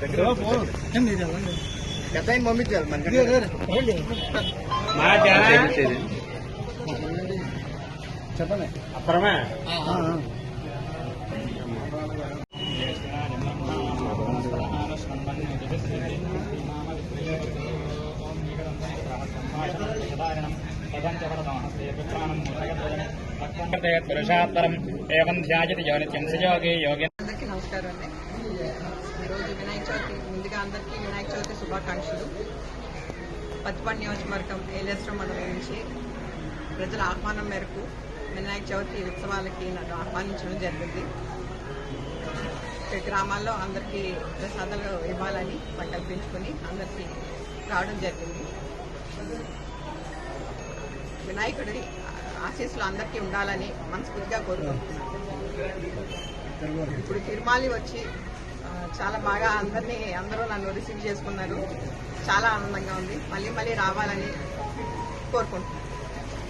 పెద్ద ఆయన పంపించాలి మనకి చెప్పండి. అప్పుడమే పురుషాత్తరం ఏవం ధ్యాయతి యోనిత్యం సయోగి యోగి అందరికీ నమస్కారం అండి. చవితి ముందుగా అందరికీ వినాయక చవితి శుభాకాంక్షలు. పత్తిపాడు నియోజకవర్గం ఏలేశ్వరం మండలం నుంచి ప్రజల ఆహ్వానం మేరకు వినాయక చవితి ఉత్సవాలకి నన్ను ఆహ్వానించడం జరిగింది. గ్రామాల్లో అందరికీ ప్రసాదాలు ఇవ్వాలని సంకల్పించుకుని అందరికీ రావడం జరిగింది. వినాయకుడి ఆశీస్సులు అందరికీ ఉండాలని మనస్ఫూర్తిగా కోరుకుంటున్నాను. ఇప్పుడు తిరుమాలి వచ్చి చాలా బాగా అందరినీ అందరూ నన్ను రిసీవ్ చేసుకున్నారు. చాలా ఆనందంగా ఉంది. మళ్ళీ మళ్ళీ రావాలని కోరుకుంటున్నాను.